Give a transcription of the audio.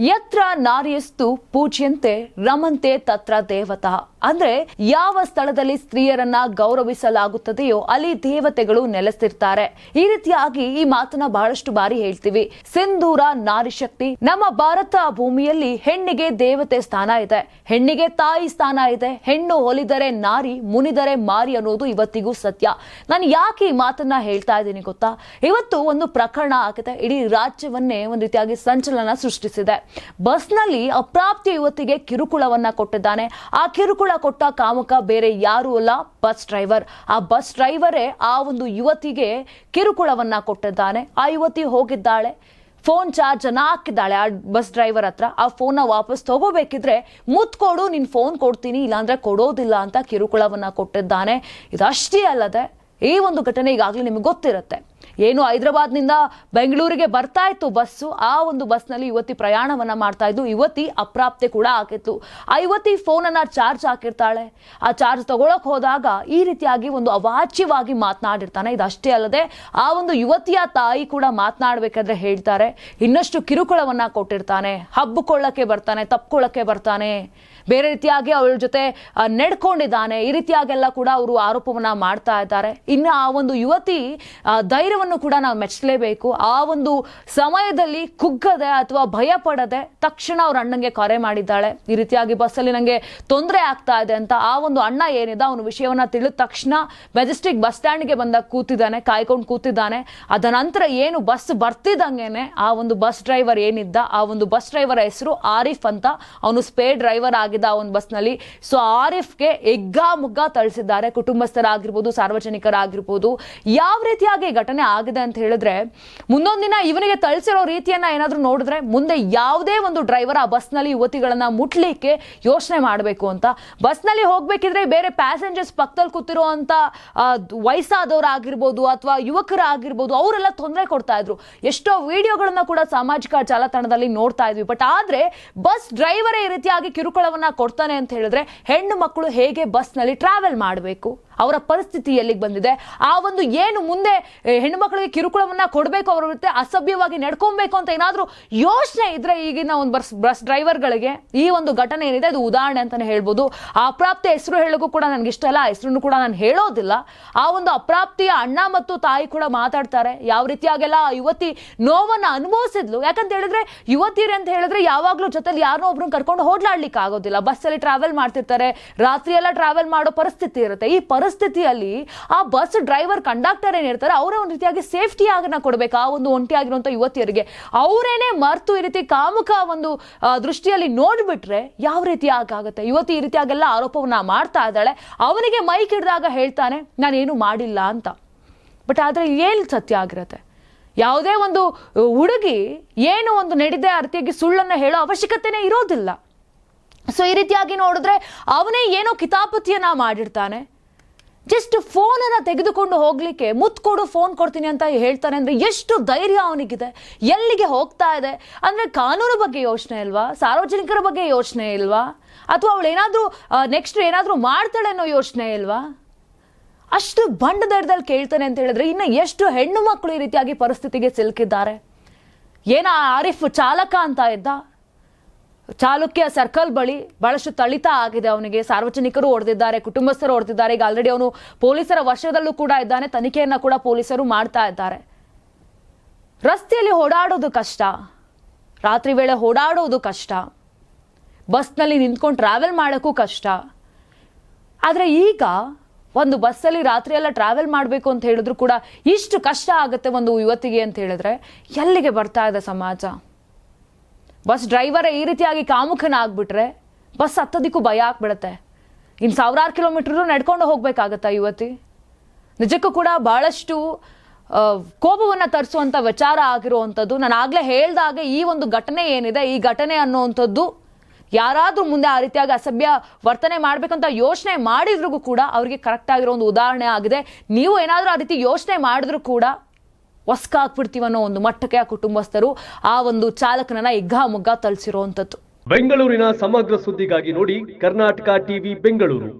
ಯತ್ರ ನಾರಿಯಸ್ತು ಪೂಜ್ಯಂತೆ ರಮಂತೆ ತತ್ರ ದೇವತಾ. ಅಂದ್ರೆ ಯಾವ ಸ್ಥಳದಲ್ಲಿ ಸ್ತ್ರೀಯರನ್ನ ಗೌರವಿಸಲಾಗುತ್ತದೆಯೋ ಅಲ್ಲಿ ದೇವತೆಗಳು ನೆಲೆಸಿರ್ತಾರೆ. ಈ ರೀತಿಯಾಗಿ ಈ ಮಾತನ್ನ ಬಹಳಷ್ಟು ಬಾರಿ ಹೇಳ್ತೀವಿ. ಸಿಂಧೂರ ನಾರಿ ಶಕ್ತಿ ನಮ್ಮ ಭಾರತ ಭೂಮಿಯಲ್ಲಿ ಹೆಣ್ಣಿಗೆ ದೇವತೆ ಸ್ಥಾನ ಇದೆ. ಹೆಣ್ಣಿಗೆ ತಾಯಿ ಸ್ಥಾನ ಇದೆ. ಹೆಣ್ಣು ಹೊಲಿದರೆ ನಾರಿ, ಮುನಿದರೆ ಮಾರಿ ಅನ್ನೋದು ಇವತ್ತಿಗೂ ಸತ್ಯ. ನಾನು ಯಾಕೆ ಈ ಮಾತನ್ನ ಹೇಳ್ತಾ ಇದ್ದೀನಿ ಗೊತ್ತಾ? ಇವತ್ತು ಒಂದು ಪ್ರಕರಣ ಆಗಿದೆ. ಇಡೀ ರಾಜ್ಯವನ್ನೇ ಒಂದು ರೀತಿಯಾಗಿ ಸಂಚಲನ ಸೃಷ್ಟಿಸಿದೆ. ಬಸ್ನಲ್ಲಿ ಅಪ್ರಾಪ್ತಿ ಯುವತಿಗೆ ಕಿರುಕುಳವನ್ನ ಕೊಟ್ಟಿದ್ದಾನೆ. ಆ ಕಿರುಕುಳ ಕೊಟ್ಟ ಕಾಮಕ ಬೇರೆ ಯಾರೂ ಅಲ್ಲ ಬಸ್ ಡ್ರೈವರ್ ಆ ಬಸ್ ಡ್ರೈವರೇ ಆ ಒಂದು ಯುವತಿಗೆ ಕಿರುಕುಳವನ್ನ ಕೊಟ್ಟಿದ್ದಾನೆ. ಆ ಯುವತಿ ಹೋಗಿದ್ದಾಳೆ. ಫೋನ್ ಚಾರ್ಜ್ ಅನ್ನ ಹಾಕಿದ್ದಾಳೆ ಆ ಬಸ್ ಡ್ರೈವರ್ ಹತ್ರ. ಆ ಫೋನ್ನ ವಾಪಸ್ ತಗೋಬೇಕಿದ್ರೆ ಮುತ್ಕೊಡು, ನಿನ್ ಫೋನ್ ಕೊಡ್ತೀನಿ, ಇಲ್ಲಾಂದ್ರೆ ಕೊಡೋದಿಲ್ಲ ಅಂತ ಕಿರುಕುಳವನ್ನ ಕೊಟ್ಟಿದ್ದಾನೆ. ಇದಷ್ಟೇ ಅಲ್ಲದೆ, ಈ ಒಂದು ಘಟನೆ ಈಗಾಗಲೇ ನಿಮಗೆ ಗೊತ್ತಿರುತ್ತೆ. ಏನು ಹೈದರಾಬಾದ್ನಿಂದ ಬೆಂಗಳೂರಿಗೆ ಬರ್ತಾ ಇತ್ತು ಬಸ್ಸು. ಆ ಒಂದು ಬಸ್ನಲ್ಲಿ ಯುವತಿ ಪ್ರಯಾಣವನ್ನ ಮಾಡ್ತಾ ಇದ್ದು ಯುವತಿ ಅಪ್ರಾಪ್ತೆ ಕೂಡ ಆಗಿತ್ತು. ಆ ಯುವತಿ ಫೋನನ್ನು ಚಾರ್ಜ್ ಹಾಕಿರ್ತಾಳೆ. ಆ ಚಾರ್ಜ್ ತಗೊಳಕ್ ಹೋದಾಗ ಈ ರೀತಿಯಾಗಿ ಒಂದು ಅವಾಚ್ಯವಾಗಿ ಮಾತನಾಡಿರ್ತಾನೆ. ಇದಷ್ಟೇ ಅಲ್ಲದೆ ಆ ಒಂದು ಯುವತಿಯ ತಾಯಿ ಕೂಡ ಮಾತನಾಡಬೇಕಾದ್ರೆ ಹೇಳ್ತಾರೆ. ಇನ್ನಷ್ಟು ಕಿರುಕುಳವನ್ನ ಕೊಟ್ಟಿರ್ತಾನೆ. ಹಬ್ಬಕೊಳ್ಳಕ್ಕೆ ಬರ್ತಾನೆ ತಪ್ಕೊಳ್ಳಕ್ಕೆ ಬರ್ತಾನೆ. ಬೇರೆ ರೀತಿಯಾಗಿ ಅವಳ ಜೊತೆ ನೆಡ್ಕೊಂಡಿದ್ದಾನೆ. ಈ ರೀತಿಯಾಗೆಲ್ಲ ಕೂಡ ಅವರು ಆರೋಪವನ್ನ ಮಾಡ್ತಾ ಇದ್ದಾರೆ. ಇನ್ನು ಆ ಒಂದು ಯುವತಿ ಆ, ಧೈರ್ಯವನ್ನು ಕೂಡ ನಾವು ಮೆಚ್ಚಲೇಬೇಕು. ಆ ಒಂದು ಸಮಯದಲ್ಲಿ ಕುಗ್ಗದೆ ಅಥವಾ ಭಯ ಪಡದೆ ತಕ್ಷಣ ಅವ್ರ ಅಣ್ಣಂಗೆ ಕರೆ ಮಾಡಿದ್ದಾಳೆ. ಈ ರೀತಿಯಾಗಿ ಬಸ್ಸಲ್ಲಿ ನಂಗೆ ತೊಂದರೆ ಆಗ್ತಾ ಇದೆ ಅಂತ ಆ ಒಂದು ಅಣ್ಣ ಏನಿದೆ ಅವನು ವಿಷಯವನ್ನ ತಿಳಿದ ತಕ್ಷಣ ಮೆಜೆಸ್ಟಿಕ್ ಬಸ್ ಸ್ಟ್ಯಾಂಡ್ಗೆ ಬಂದಾಗ ಕೂತಿದ್ದಾನೆ, ಕಾಯ್ಕೊಂಡು ಕೂತಿದ್ದಾನೆ. ಅದ ನಂತರ ಏನು ಬಸ್ ಬರ್ತಿದ್ದಂಗೆನೆ ಆ ಒಂದು ಬಸ್ ಡ್ರೈವರ್ ಏನಿದ್ದ, ಆ ಒಂದು ಬಸ್ ಡ್ರೈವರ್ ಹೆಸರು ಆರಿಫ್ ಅಂತ ಅವನು ಸ್ಪೇ ಡ್ರೈವರ್ ಆಗಿದ್ದ ಆ ಒಂದು ಬಸ್ನಲ್ಲಿ. ಸೊ, ಆರಿಫ್ಗೆ ಎಗ್ಗಾ ಮುಗ್ಗ ತಳಿಸಿದ್ದಾರೆ. ಕುಟುಂಬಸ್ಥರಾಗಿರ್ಬೋದು, ಸಾರ್ವಜನಿಕರಾಗಿರ್ಬೋದು. ಯಾವ ರೀತಿಯಾಗಿ ಘಟನೆ ಆಗಿದೆ ಅಂತ ಹೇಳಿದ್ರೆ, ಮುಂದೊಂದು ದಿನ ಇವನಿಗೆ ತಳಿಸಿರೋ ರೀತಿಯನ್ನ ಏನಾದರೂ ನೋಡಿದ್ರೆ ಮುಂದೆ ಯಾವುದೇ ಒಂದು ಡ್ರೈವರ್ ಆ ಬಸ್ನಲ್ಲಿ ಯುವತಿಗಳನ್ನ ಮುಟ್ಲಿಕ್ಕೆ ಯೋಚನೆ ಮಾಡಬೇಕು ಅಂತ. ಬಸ್ನಲ್ಲಿ ಹೋಗ್ಬೇಕಿದ್ರೆ ಬೇರೆ ಪ್ಯಾಸೆಂಜರ್ಸ್ ಪಕ್ಕದಲ್ಲಿ ಕೂತಿರುವಂತ ವಯಸ್ಸಾದವರಾಗಿರ್ಬೋದು ಅಥವಾ ಯುವಕರಾಗಿರ್ಬೋದು ಅವರೆಲ್ಲ ತೊಂದರೆ ಕೊಡ್ತಾ ಇದ್ರು. ಎಷ್ಟೋ ವಿಡಿಯೋಗಳನ್ನ ಕೂಡ ಸಾಮಾಜಿಕ ಜಾಲತಾಣದಲ್ಲಿ ನೋಡ್ತಾ ಇದ್ವಿ. ಬಟ್ ಆದ್ರೆ ಬಸ್ ಡ್ರೈವರೇ ಈ ರೀತಿಯಾಗಿ ಕಿರುಕುಳವನ್ನ ಕೊಡ್ತಾನೆ ಅಂತ ಹೇಳಿದ್ರೆ ಹೆಣ್ಣು ಮಕ್ಕಳು ಹೇಗೆ ಬಸ್ನಲ್ಲಿ ಟ್ರಾವೆಲ್ ಮಾಡಬೇಕು? ಅವರ ಪರಿಸ್ಥಿತಿ ಎಲ್ಲಿಗೆ ಬಂದಿದೆ? ಆ ಒಂದು ಏನು ಮುಂದೆ ಹೆಣ್ಣು ಮಕ್ಕಳಿಗೆ ಕಿರುಕುಳವನ್ನ ಕೊಡಬೇಕು ಅವರ ಜೊತೆ ಅಸಭ್ಯವಾಗಿ ನಡ್ಕೊಬೇಕು ಅಂತ ಏನಾದರೂ ಯೋಚನೆ ಇದ್ರೆ ಈಗಿನ ಒಂದು ಬಸ್ ಬಸ್ ಡ್ರೈವರ್ಗಳಿಗೆ ಈ ಒಂದು ಘಟನೆ ಏನಿದೆ, ಅದು ಉದಾಹರಣೆ ಅಂತಾನೆ ಹೇಳ್ಬೋದು. ಅಪ್ರಾಪ್ತಿ ಹೆಸರು ಹೇಳೋಕ್ಕೂ ಕೂಡ ನನಗೆ ಇಷ್ಟ ಇಲ್ಲ, ಆ ಹೆಸರನ್ನು ಕೂಡ ನಾನು ಹೇಳೋದಿಲ್ಲ. ಆ ಒಂದು ಅಪ್ರಾಪ್ತಿಯ ಅಣ್ಣ ಮತ್ತು ತಾಯಿ ಕೂಡ ಮಾತಾಡ್ತಾರೆ. ಯಾವ ರೀತಿಯಾಗೆಲ್ಲ ಆ ಯುವತಿ ನೋವನ್ನ ಅನುಭವಿಸಿದ್ಲು? ಯಾಕಂತ ಹೇಳಿದ್ರೆ, ಯುವತಿಯರು ಅಂತ ಹೇಳಿದ್ರೆ ಯಾವಾಗಲೂ ಜೊತೆಲಿ ಯಾರನ್ನೋ ಒಬ್ರನ್ನ ಕರ್ಕೊಂಡು ಹೋಗ್ಲಾಡ್ಲಿಕ್ಕೆ ಆಗೋದಿಲ್ಲ. ಬಸ್ಸಲ್ಲಿ ಟ್ರಾವೆಲ್ ಮಾಡ್ತಿರ್ತಾರೆ ರಾತ್ರಿ ಎಲ್ಲ ಟ್ರಾವೆಲ್ ಮಾಡೋ ಪರಿಸ್ಥಿತಿ ಇರುತ್ತೆ. ಈ ಪರಿಸ್ಥಿತಿಯಲ್ಲಿ ಆ ಬಸ್ ಡ್ರೈವರ್ ಕಂಡಕ್ಟರ್ ಏನಿರ್ತಾರೆ ಅವರೇ ಒಂದು ರೀತಿಯಾಗಿ ಸೇಫ್ಟಿ ಆಗನ್ನ ಕೊಡಬೇಕು, ಆ ಒಂದು ಒಂಟಿಯಾಗಿರುವಂಥ ಯುವತಿಯರಿಗೆ. ಅವರೇನೆ ಮರ್ತು ಈ ರೀತಿ ಕಾಮುಕ ಒಂದು ದೃಷ್ಟಿಯಲ್ಲಿ ನೋಡ್ಬಿಟ್ರೆ ಯಾವ ರೀತಿ ಆಗುತ್ತೆ ಯುವತಿ ಈ ರೀತಿಯಾಗೆಲ್ಲ ಆರೋಪವನ್ನ ಮಾಡ್ತಾ ಇದ್ದಾಳೆ, ಅವನಿಗೆ ಮೈಕ್ ಹಿಡಿದಾಗ ಹೇಳ್ತಾನೆ, ನಾನೇನು ಮಾಡಿಲ್ಲ ಅಂತ. ಬಟ್ ಆದ್ರೆ ಏನು ಸತ್ಯ ಆಗಿರತ್ತೆ? ಯಾವುದೇ ಒಂದು ಹುಡುಗಿ ಏನು ಒಂದು ನಡೆದೇ ಅರ್ಥಿಯಾಗಿ ಸುಳ್ಳನ್ನು ಹೇಳೋ ಅವಶ್ಯಕತೆನೇ ಇರೋದಿಲ್ಲ. ಸೊ ಈ ರೀತಿಯಾಗಿ ನೋಡಿದ್ರೆ ಅವನೇ ಏನೋ ಕಿತಾಪತಿಯನ್ನ ಮಾಡಿರ್ತಾನೆ ಜಸ್ಟ್ ಫೋನನ್ನು ತೆಗೆದುಕೊಂಡು ಹೋಗ್ಲಿಕ್ಕೆ ಮುತ್ಕೊಡು ಫೋನ್ ಕೊಡ್ತೀನಿ ಅಂತ ಹೇಳ್ತಾನೆ ಅಂದ್ರೆ ಎಷ್ಟು ಧೈರ್ಯ ಅವನಿಗಿದೆ. ಎಲ್ಲಿಗೆ ಹೋಗ್ತಾ ಇದೆ? ಅಂದ್ರೆ ಕಾನೂನು ಬಗ್ಗೆ ಯೋಚನೆ ಇಲ್ವಾ? ಸಾರ್ವಜನಿಕರ ಬಗ್ಗೆ ಯೋಚನೆ ಇಲ್ವಾ? ಅಥವಾ ಅವಳು ಏನಾದರೂ ನೆಕ್ಸ್ಟ್ ಏನಾದರೂ ಮಾಡ್ತಾಳೆ ಅನ್ನೋ ಯೋಚನೆ ಇಲ್ವಾ? ಅಷ್ಟು ಬಂಡ ದರದಲ್ಲಿ ಕೇಳ್ತಾನೆ ಅಂತ ಹೇಳಿದ್ರೆ ಇನ್ನು ಎಷ್ಟು ಹೆಣ್ಣು ಮಕ್ಕಳು ಈ ರೀತಿಯಾಗಿ ಪರಿಸ್ಥಿತಿಗೆ ಸಿಲುಕಿದ್ದಾರೆ? ಏನ ಆರಿಫ್ ಚಾಲಕ ಅಂತ ಇದ್ದ? ಚಾಲುಕ್ಯ ಸರ್ಕಲ್ ಬಳಿ ಬಹಳಷ್ಟು ತಳಿತ ಆಗಿದೆ. ಅವನಿಗೆ ಸಾರ್ವಜನಿಕರು ಹೊಡೆದಿದ್ದಾರೆ, ಕುಟುಂಬಸ್ಥರು ಹೊಡೆದಿದ್ದಾರೆ. ಈಗ ಆಲ್ರೆಡಿ ಅವನು ಪೊಲೀಸರ ವಶದಲ್ಲೂ ಕೂಡ ಇದ್ದಾನೆ. ತನಿಖೆಯನ್ನ ಕೂಡ ಪೊಲೀಸರು ಮಾಡ್ತಾ ಇದ್ದಾರೆ. ರಸ್ತೆಯಲ್ಲಿ ಓಡಾಡೋದು ಕಷ್ಟ. ರಾತ್ರಿ ವೇಳೆ ಓಡಾಡೋದು ಕಷ್ಟ. ಬಸ್ನಲ್ಲಿ ನಿಂತ್ಕೊಂಡು ಟ್ರಾವೆಲ್ ಮಾಡೋಕ್ಕೂ ಕಷ್ಟ. ಆದರೆ ಈಗ ಒಂದು ಬಸ್ಸಲ್ಲಿ ರಾತ್ರಿ ಎಲ್ಲ ಟ್ರಾವೆಲ್ ಮಾಡಬೇಕು ಅಂತ ಹೇಳಿದ್ರು ಕೂಡ ಇಷ್ಟು ಕಷ್ಟ ಆಗುತ್ತೆ ಒಂದು ಯುವತಿಗೆ ಅಂತ ಹೇಳಿದ್ರೆ ಎಲ್ಲಿಗೆ ಬರ್ತಾ ಇದೆ ಸಮಾಜ? ಬಸ್ ಡ್ರೈವರೇ ಈ ರೀತಿಯಾಗಿ ಕಾಮುಖನ ಆಗ್ಬಿಟ್ರೆ ಬಸ್ ಹತ್ತೋದಿಕ್ಕೂ ಭಯ ಆಗ್ಬಿಡುತ್ತೆ. ಇನ್ನು ಸಾವಿರಾರು ಕಿಲೋಮೀಟರ್ ನಡ್ಕೊಂಡು ಹೋಗ್ಬೇಕಾಗತ್ತಾ ಯುವತಿ? ನಿಜಕ್ಕೂ ಕೂಡ ಬಹಳಷ್ಟು ಕೋಪವನ್ನು ತರಿಸುವಂಥ ವಿಚಾರ ಆಗಿರುವಂಥದ್ದು. ನಾನು ಆಗಲೇ ಹೇಳ್ದಾಗೆ ಈ ಒಂದು ಘಟನೆ ಏನಿದೆ, ಈ ಘಟನೆ ಅನ್ನುವಂಥದ್ದು ಯಾರಾದರೂ ಮುಂದೆ ಆ ರೀತಿಯಾಗಿ ಅಸಭ್ಯ ವರ್ತನೆ ಮಾಡಬೇಕಂತ ಯೋಚನೆ ಮಾಡಿದ್ರಿಗೂ ಕೂಡ ಅವರಿಗೆ ಕರೆಕ್ಟ್ ಆಗಿರೋ ಒಂದು ಉದಾಹರಣೆ ಆಗಿದೆ. ನೀವು ಏನಾದರೂ ಆ ರೀತಿ ಯೋಚನೆ ಮಾಡಿದ್ರು ಕೂಡ ಒಸ್ಕ ಅನ್ನೋ ಒಂದು ಮಟ್ಟಕ್ಕೆ ಆ ಕುಟುಂಬಸ್ಥರು ಆ ಒಂದು ಚಾಲಕನನ್ನ ಇಗ್ಗಾ ಮುಗ್ಗಾ ತಳಿಸಿರುವಂಥದ್ದು ಬೆಂಗಳೂರಿನ ಸಮಗ್ರ ಸುದ್ದಿಗಾಗಿ ನೋಡಿ ಕರ್ನಾಟಕ ಟಿವಿ ಬೆಂಗಳೂರು.